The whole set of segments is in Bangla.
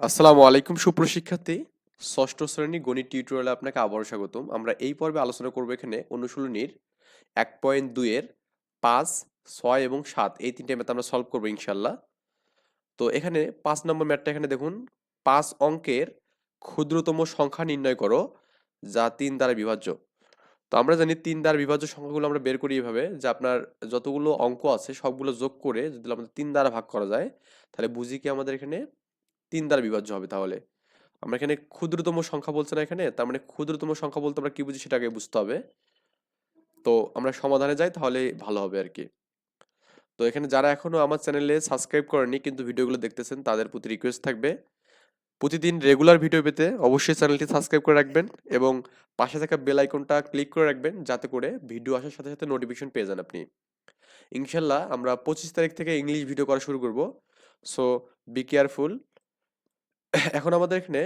আসসালামু আলাইকুম সুপ্রশিক্ষার্থী ষষ্ঠ শ্রেণি গণিত টিউটোরিয়ালে আপনাকে আবারও স্বাগতম। আমরা এই পর্বে আলোচনা করব এখানে অনুশীলনীর এক পয়েন্ট দুইয়ের পাঁচ, ছয় এবং সাত। এই তিনটে ম্যাথ আমরা সলভ করব ইনশাল্লাহ তো এখানে পাঁচ নম্বর ম্যাথটা এখানে দেখুন। পাঁচ অঙ্কের ক্ষুদ্রতম সংখ্যা নির্ণয় করো, যা তিন দ্বারা বিভাজ্য। তো আমরা জানি তিন দ্বারা বিভাজ্য সংখ্যাগুলো আমরা বের করি এভাবে, যে আপনার যতগুলো অঙ্ক আছে সবগুলো যোগ করে যদি আমাদের তিন দ্বারা ভাগ করা যায়, তাহলে বুঝি কি আমাদের এখানে তিন দ্বারা বিভাজ্য হবে তাহলে। আমরা এখানে ক্ষুদ্রতম সংখ্যা বলছে না এখানে, তার মানে ক্ষুদ্রতম সংখ্যা বলতে আমরা কি বুঝি সেটাকে বুঝতে হবে। তো আমরা সমাধানে যাই তাহলে ভালো হবে আর কি। তো এখানে যারা এখনও আমার চ্যানেলে সাবস্ক্রাইব করেনি কিন্তু ভিডিওগুলো দেখতেছেন, তাদের প্রতি রিকোয়েস্ট থাকবে। প্রতিদিন রেগুলার ভিডিও পেতে অবশ্যই চ্যানেলটি সাবস্ক্রাইব করে রাখবেন এবং পাশে থাকা বেল আইকনটা ক্লিক করে রাখবেন যাতে করে ভিডিও আসার সাথে সাথে নোটিফিকেশন পেয়ে যান আপনি। ইনশাল্লাহ আমরা পঁচিশ তারিখ থেকে ইংলিশ ভিডিও করা শুরু করব। সো বি কেয়ারফুল এখন আমাদের এখানে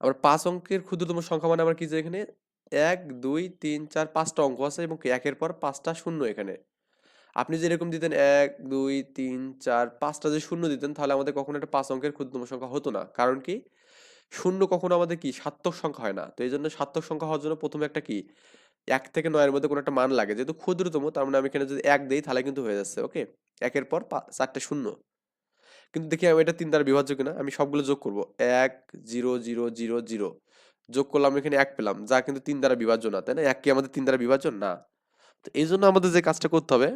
আমরা পাঁচ অঙ্কের ক্ষুদ্রতম সংখ্যা মানে আমার কি যে এখানে? এক, দুই, তিন, চার, পাঁচটা অঙ্ক আছে এবং একের পর পাঁচটা শূন্য এখানে। আপনি যে এরকম দিতেন এক, দুই, তিন, চার, পাঁচটা যে শূন্য দিতেন তাহলে আমাদের কখনো একটা পাঁচ অঙ্কের ক্ষুদ্রতম সংখ্যা হতো না। কারণ কি? শূন্য কখনো আমাদের কি সার্থক সংখ্যা হয় না। তো এই জন্য সার্থক সংখ্যা হওয়ার জন্য প্রথমে একটা কি? এক থেকে নয়ের মধ্যে কোনো একটা মান লাগে। যেহেতু ক্ষুদ্রতম তার মানে আমি এখানে যদি এক দিই তাহলে কিন্তু হয়ে যাচ্ছে, ওকে? একের পর চারটে শূন্য। কিন্তু দেখি আমি এটা তিন দ্বারা বিভাজ্য কিনা? আমি সবগুলো যোগ করব। এক, জিরো জিরো জিরো জিরো। যোগ করলাম এখানে এক পেলাম। যা কিন্তু তিন দ্বারা বিভাজ্য না, তাই না? এক কি আমাদের তিন দ্বারা বিভাজ্য? না। তো এই জন্য আমাদের যে কাজটা করতে হবে,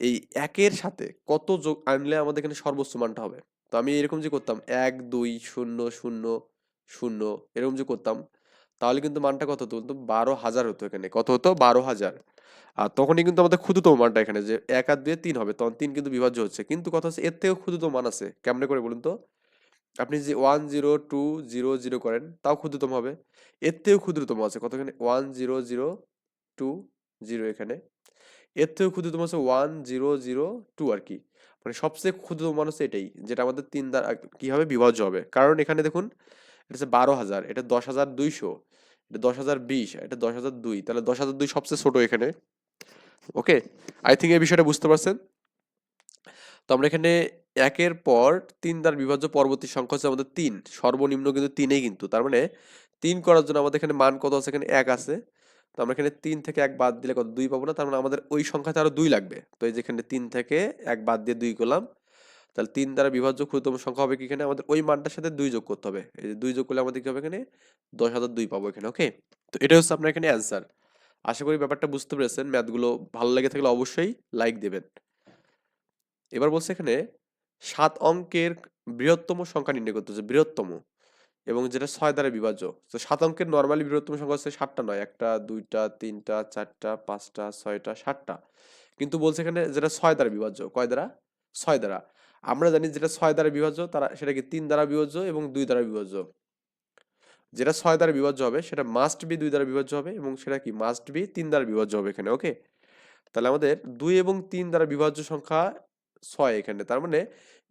এই একের সাথে কত যোগ আনলে আমাদের এখানে সর্বোচ্চ মানটা হবে? তো আমি এরকম যে করতাম, এক, দুই, শূন্য শূন্য শূন্য, এরকম যে করতাম, তাহলে কিন্তু মানটা কত হতো বারো হাজার হতো এখানে। কত হতো? বারো হাজার। আর তখনই কিন্তু আমাদের ক্ষুদ্রতম মানটা এখানে যে এক আর দুয়ে তিন হবে, তখন তিন কিন্তু বিভাজ্য হচ্ছে। কিন্তু কথা হচ্ছে এর থেকেও ক্ষুদ্রতম মান আছে। কেমনে করে বলুন তো? আপনি যে one, zero, two, zero zero করেন, তাও ক্ষুদ্রতম হবে। এর থেকেও ক্ষুদ্রতম আছে কত এখানে? One, zero zero, two, zero এখানে। এর থেকেও ক্ষুদ্রতম আছে ওয়ান, জিরো জিরো, টু আর কি। মানে সবচেয়ে ক্ষুদ্রতম মান হচ্ছে এটাই, যেটা আমাদের তিন দ্বারা কি হবে? বিভাজ্য হবে। কারণ এখানে দেখুন, এটা হচ্ছে বারো হাজার, এটা দশ হাজার দুইশো। এটা দশ হাজার বিশ, এটা দশ হাজার দুই, তাহলে দশ হাজার দুই সবচেয়ে ছোট এখানে। ওকে? আই থিঙ্ক এই বিষয়টা বুঝতে পারছেন? তো আমরা এখানে একের পর তিন দ্বারা বিভাজ্য পরবর্তী সংখ্যা হচ্ছে আমাদের তিন। সর্বনিম্ন কিন্তু তিনেই কিন্তু। তার মানে তিন করার জন্য আমাদের এখানে মান কত আছে? এখানে এক আছে। তো আমরা এখানে তিন থেকে এক বাদ দিলে কত? দুই পাবো না। তার মানে আমাদের ওই সংখ্যাতে আরও দুই লাগবে। তো এই যেখানে তিন থেকে এক বাদ দিয়ে দুই করলাম। তাহলে তিন দ্বারা বিভাজ্য ক্ষুদ্রতম সংখ্যা হবে কি এখানে? আমাদের ওই মানটার সাথে দুই যোগ করতে হবে। এই যে দুই যোগ করলে আমাদের কি হবে এখানে? দশ হাজার দুই পাবো এখানে ওকে তো এটা হচ্ছে আপনার এখানে অ্যান্সার আশা করি ব্যাপারটা বুঝতে পেরেছেন। ম্যাথগুলো ভালো লেগে থাকলে অবশ্যই লাইক দেবেন। এবার বলছে এখানে, সাত অঙ্কের বৃহত্তম সংখ্যা নির্ণয় করতে হচ্ছে, বৃহত্তম। এবং যেটা ছয় দ্বারা বিভাজ্য। তো সাত অঙ্কের নর্মালি বৃহত্তম সংখ্যা হচ্ছে সাতটা নয়। একটা, দুইটা, তিনটা, চারটা, পাঁচটা, ছয়টা, সাতটা। কিন্তু বলছে এখানে যেটা ছয় দ্বারা বিভাজ্য, কয় দ্বারা? ছয় দ্বারা। আমরা জানি যেটা ছয় দ্বারা বিভাজ্য, তারা সেটা কি তিন দ্বারা বিভাজ্য এবং দুই দ্বারা বিভাজ্য। যেটা ছয় দ্বারা বিভাজ্য হবে, সেটা মাস্ট বি দুই দ্বারা বিভাজ্য হবে এবং সেটা কি মাস্ট বি তিন দ্বারা বিভাজ্য হবে এখানে ওকে তাহলে আমাদের দুই এবং তিন দ্বারা বিভাজ্য সংখ্যা ছয় এখানে। তার মানে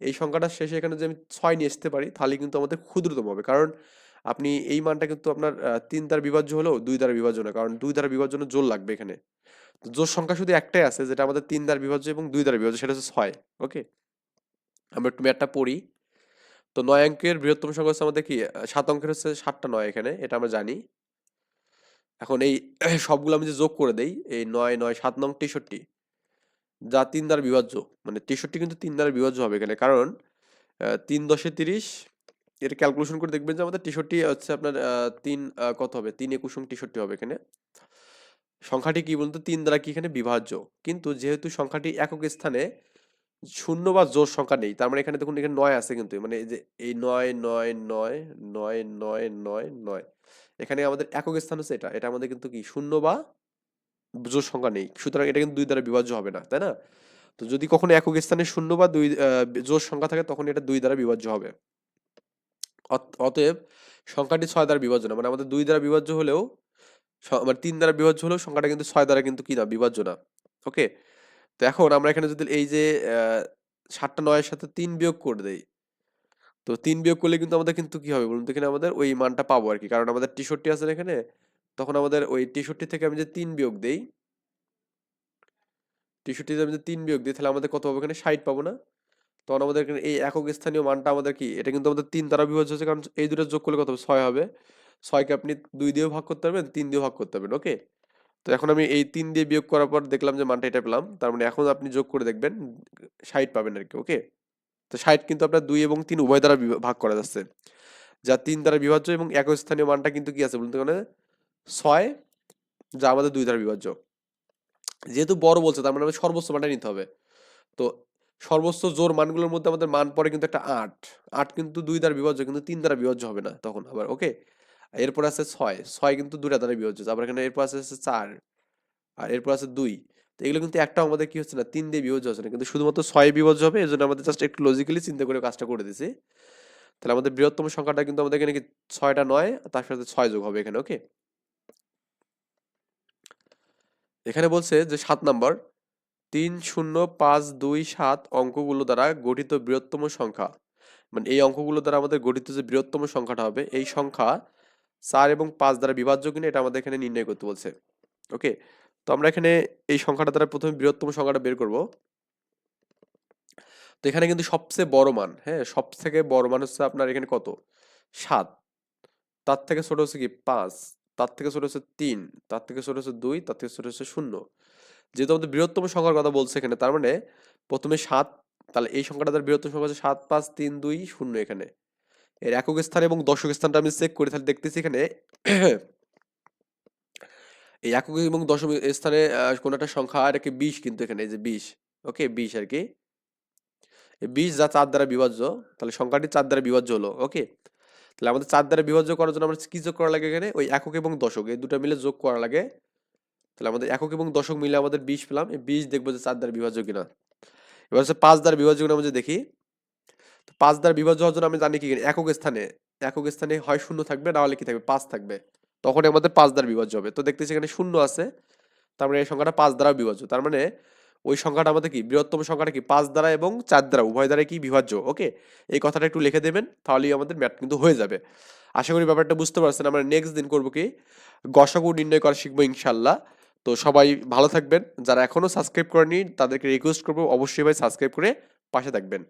এই সংখ্যাটা শেষে এখানে যদি আমি ছয় নিয়ে আসতে পারি, তাহলে কিন্তু আমাদের ক্ষুদ্রতম হবে। কারণ আপনি এই মানটা কিন্তু আপনার তিন দ্বারা বিভাজ্য হলেও দুই দ্বারা বিভাজ্য না, কারণ দুই দ্বারা বিভাজ্য জোর লাগবে এখানে। জোর সংখ্যা শুধু একটাই আছে, যেটা আমাদের তিন দ্বারা বিভাজ্য এবং দুই দ্বারা বিভাজ্য, সেটা হচ্ছে ছয় ওকে আমরা একটু ম্যাথটা পড়ি। তো নয় অঙ্কের বৃহত্তম সংখ্যা হচ্ছে আমাদের কি? সাত অঙ্কের হচ্ছে সাতটা নয় এখানে, এটা আমরা জানি। এখন এই সবগুলো আমি যে যোগ করে দেই, এই নয় নয়, সাত, নং, তেষট্টি, যা তিন দ্বারা বিভাজ্য মানে তেষট্টি কিন্তু তিন দ্বারা বিভাজ্য হবে এখানে। কারণ তিন দশে তিরিশ, এর ক্যালকুলেশন করে দেখবেন যে আমাদের তেষট্টি হচ্ছে আপনার তিন কত হবে? তিন একুশং তেষট্টি হবে এখানে। সংখ্যাটি কি বলতো তিন দ্বারা কি এখানে বিভাজ্য? কিন্তু যেহেতু সংখ্যাটি একক স্থানে শূন্য বা জোর সংখ্যা নেই। তার মানে এখানে দেখুন, এখানে নয় আছে কিন্তু। মানে এই যে, এই নয় নয় নয় নয় নয় নয় নয়। এখানে আমাদের একক স্থান হচ্ছে এটা। এটা আমাদের কিন্তু কি? শূন্য বা জোড় সংখ্যা নেই। সুতরাং এটা কিন্তু দুই দ্বারা বিভাজ্য হবে না, তাই না? তো যদি কখনো একক স্থানে শূন্য বা দুই জোড় সংখ্যা থাকে, তখন এটা দুই দ্বারা বিভাজ্য হবে। অত- অতএব সংখ্যাটি ছয় দ্বারা বিভাজ্য না। মানে আমাদের দুই দ্বারা বিভাজ্য হলেও মানে তিন দ্বারা বিভাজ্য হলেও সংখ্যাটা কিন্তু ছয় দ্বারা কিন্তু কি না? বিভাজ্য না। ওকে? তো এখন আমরা এখানে যদি এই যে সাতটা নয়ের সাথে তিন বিয়োগ করে দেই, তো তিন বিয়োগ করলে কিন্তু আমাদের কিন্তু কি হবে বলুন তো? এখানে আমাদের ওই মানটা পাবো আর কি কারণ আমাদের তেষট্টি আছে এখানে, তখন আমাদের ওই তেষট্টি থেকে আমি যে তিন বিয়োগ দেই তেষট্টিতে আমি যদি তিন বিয়োগ দিই, তাহলে আমাদের কত হবে? এখানে ষাট পাবো না? তখন আমাদের এখানে এই একক স্থানীয় মানটা আমাদের কি? এটা কিন্তু আমাদের তিন দ্বারা বিভাজ্য হচ্ছে কারণ এই দুটো যোগ করলে কত হবে? ছয় হবে। ছয়কে আপনি দুই দিয়েও ভাগ করতে পারবেন, তিন দিয়েও ভাগ করতে পারবেন ওকে তো এখন আমি এই তিন দিয়ে বিয়োগ করার পর দেখলাম যে মানটা এটা পেলাম। তার মানে এখন আপনি যোগ করে দেখবেন, ষাট পাবেন আর কি ওকে? তো ষাট কিন্তু আপনার দুই এবং তিন উভয় দ্বারা ভাগ করা যাচ্ছে। যা তিন দ্বারা বিভাজ্য এবং এক স্থানীয় মানটা কিন্তু কি আছে বলতে গেলে ছয়, যা আমাদের দুই দ্বারা বিভাজ্য। যেহেতু বড় বলছে, তার মানে আমাদের সর্বোচ্চ মানটা নিতে হবে। তো সর্বোচ্চ জোর মানগুলোর মধ্যে আমাদের মান পড়ে কিন্তু একটা আট। আট কিন্তু দুই দ্বারা বিভাজ্য, কিন্তু তিন দ্বারা বিভাজ্য হবে না তখন আবার, ওকে? এরপর আছে ছয় ছয় কিন্তু দুটা দ্বারা বিভাজ্য। আবার এখানে এরপর আছে চার, আর এরপর আছে দুই। তো এগুলো কিন্তু একটাও আমাদের কি হচ্ছে না, তিন দিয়ে বিভাজ্য হচ্ছে না। কিন্তু শুধুমাত্র ছয় বিভাজ্য হবে এই জন্য আমাদের জাস্ট একটু লজিক্যালি চিন্তা করে কাজটা করে দিছি। তাহলে আমাদের বৃহত্তম সংখ্যাটা কিন্তু আমাদের এখানে কি ছয়টা নয়, তার সাথে ছয় যোগ হবে এখানে, ওকে? এখানে বলছে যে সাত নাম্বার, তিন, শূন্য, পাঁচ, দুই, সাত অঙ্কগুলো দ্বারা গঠিত বৃহত্তম সংখ্যা। মানে এই অঙ্কগুলো দ্বারা আমাদের গঠিত যে বৃহত্তম সংখ্যাটা হবে, এই সংখ্যা চার এবং পাঁচ দ্বারা বিভাজ্য কিনা এটা আমাদের এখানে নির্ণয় করতে বলছে। ওকে তো আমরা এখানে এই সংখ্যাটা দ্বারা প্রথমে বৃহত্তম সংখ্যাটা বের করব। তো এখানে কিন্তু সবচেয়ে বড় মান হ্যাঁ? সব থেকে বড় মান হচ্ছে আপনার এখানে কত? সাত। তার থেকে ছোট হচ্ছে কি? পাঁচ। তার থেকে ছোট হচ্ছে তিন। তার থেকে ছোট হচ্ছে দুই। তার থেকে ছোট হচ্ছে শূন্য। যেহেতু আমাদের বৃহত্তম সংখ্যার কথা বলছে এখানে, তার মানে প্রথমে সাত, তাহলে এই সংখ্যাটা তার বৃহত্তম সংখ্যা হচ্ছে সাত, পাঁচ, তিন, দুই, শূন্য এখানে। এর একক স্থান এবং দশক স্থানটা আমি চেক করি, তাহলে দেখতেছি এখানে এই একক এবং দশম স্থানে কোনো একটা সংখ্যা, আর কি বিশ কিন্তু এখানে, এই যে বিশ, ওকে? বিশ আর কি। বিশ যা চার দ্বারা বিভাজ্য, তাহলে সংখ্যাটি চার দ্বারা বিভাজ্য হলো, ওকে? তাহলে আমাদের চার দ্বারা বিভাজ্য করার জন্য আমরা কি যোগ করা লাগে এখানে? ওই একক এবং দশক, এই দুটো মিলে যোগ করা লাগে। তাহলে আমাদের একক এবং দশক মিলে আমাদের বিশ পেলাম, এই বিশ দেখব যে চার দ্বারা বিভাজ্য কিনা। এবার হচ্ছে পাঁচ দ্বারা বিভাজ্য কিনা আমরা দেখি পাঁচ দ্বারা বিভাজ্য হওয়ার জন্য আমি জানি কি, একক স্থানে একক স্থানে হয় শূন্য থাকবে, না হলে কি থাকবে? পাঁচ থাকবে। তখন আমাদের পাঁচ দ্বারা বিভাজ্য হবে। তো দেখতেছি এখানে শূন্য আছে, তার মানে এই সংখ্যাটা পাঁচ দ্বারা বিভাজ্য। তার মানে ওই সংখ্যাটা আমাদের কি, বৃহত্তম সংখ্যাটা কি, পাঁচ দ্বারা এবং চার দ্বারা, উভয় দ্বারা কি বিভাজ্য? ওকে? এই কথাটা একটু লিখে দেবেন, তাহলেই আমাদের ম্যাথ কিন্তু হয়ে যাবে। আশা করি ব্যাপারটা বুঝতে পারছেন। আমরা নেক্সট দিন করব কি, গসাগু নির্ণয় করা শিখব ইনশাল্লাহ তো সবাই ভালো থাকবেন। যারা এখনও সাবস্ক্রাইব করেনি তাদেরকে রিকোয়েস্ট করব, অবশ্যই ভাই সাবস্ক্রাইব করে পাশে থাকবেন।